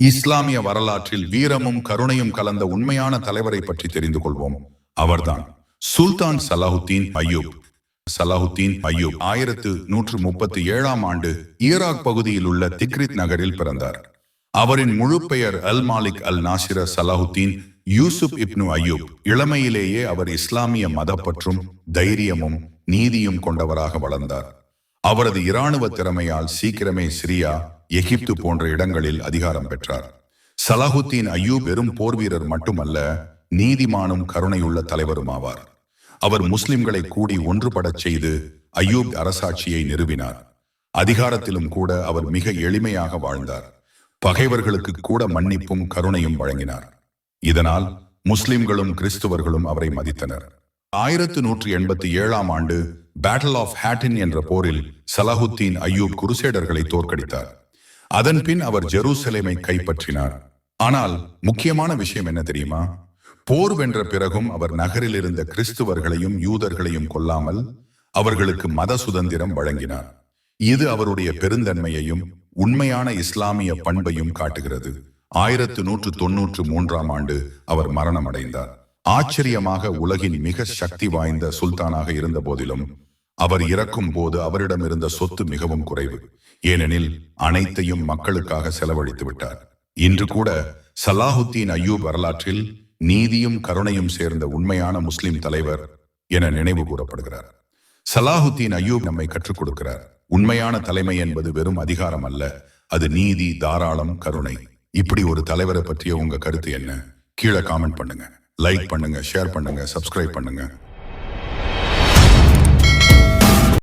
இஸ்லாமிய வரலாற்றில் வீரமும் கருணையும் கலந்த உண்மையான தலைவரை பற்றி தெரிந்து கொள்வோம். அவர்தான் சுல்தான் சலாஹுத்தீன் அய்யூப் சலாஹுத்தீன் அய்யூப் ஆயிரத்து நூற்று முப்பத்தி ஏழாம் ஆண்டு ஈராக் பகுதியில் உள்ள திக்ரித் நகரில் பிறந்தார். அவரின் முழு பெயர் அல் மாலிக் அல் நாசிர சலாஹுத்தீன் யூசுப் இப்னு அய்யூப் இளமையிலேயே அவர் இஸ்லாமிய மதப்பற்றும் தைரியமும் நீதியும் கொண்டவராக வளர்ந்தார். அவரது இராணுவ திறமையால் சீக்கிரமே சிரியா எகிப்து போன்ற இடங்களில் அதிகாரம் பெற்றார். சலாஹுத்தீன் அய்யூப் வெறும் போர் வீரர் மட்டுமல்ல நீதிமானும் கருணையுள்ள தலைவரும் ஆவார் அவர் முஸ்லிம்களை கூடி ஒன்றுபடச் செய்து அய்யூப் அரசாட்சியை நிறுவினார். அதிகாரத்திலும் கூட அவர் மிக எளிமையாக வாழ்ந்தார். பகைவர்களுக்கு கூட மன்னிப்பும் கருணையும் வழங்கினார். இதனால் முஸ்லிம்களும் கிறிஸ்துவர்களும் அவரை மதித்தனர். ஆயிரத்து நூற்றி எண்பத்தி ஏழாம் ஆண்டு பேட்டில் ஆஃப் ஹேட்டின் என்ற போரில் சலாஹுத்தீன் அய்யூப் குருசேடர்களை தோற்கடித்தார். அதன் பின் அவர் ஜெருசலேமை கைப்பற்றினார். ஆனால் முக்கியமான விஷயம் என்ன தெரியுமா? போர் வென்ற பிறகும் அவர் நகரில் இருந்த கிறிஸ்துவர்களையும் யூதர்களையும் கொல்லாமல் அவர்களுக்கு மத சுதந்திரம் வழங்கினார். இது அவருடைய பெருந்தன்மையையும் உண்மையான இஸ்லாமிய பண்பையும் காட்டுகிறது. ஆயிரத்து நூற்று தொன்னூற்று மூன்றாம் ஆண்டு அவர் மரணம் அடைந்தார் ஆச்சரியமாக உலகின் மிக சக்தி வாய்ந்த சுல்தானாக இருந்த போதிலும் அவர் இறக்கும் போது அவரிடம் இருந்த சொத்து மிகவும் குறைவு. ஏனெனில் அனைத்தையும் மக்களுக்காக செலவழித்து விட்டார். இன்று கூட சலாஹுத்தீன் அய்யூப் வரலாற்றில் நீதியும் கருணையும் சேர்ந்த உண்மையான முஸ்லிம் தலைவர் என நினைவு கூறப்படுகிறார். சலாஹுத்தீன் அய்யூப் நம்மை கற்றுக் கொடுக்கிறார். உண்மையான தலைமை என்பது வெறும் அதிகாரம் அல்ல அது நீதி தாராளம் கருணை. இப்படி ஒரு தலைவரை பற்றிய உங்க கருத்து என்ன? கீழே காமெண்ட் பண்ணுங்க. லைக் பண்ணுங்க ஷேர் பண்ணுங்க சப்ஸ்கிரைப் பண்ணுங்க.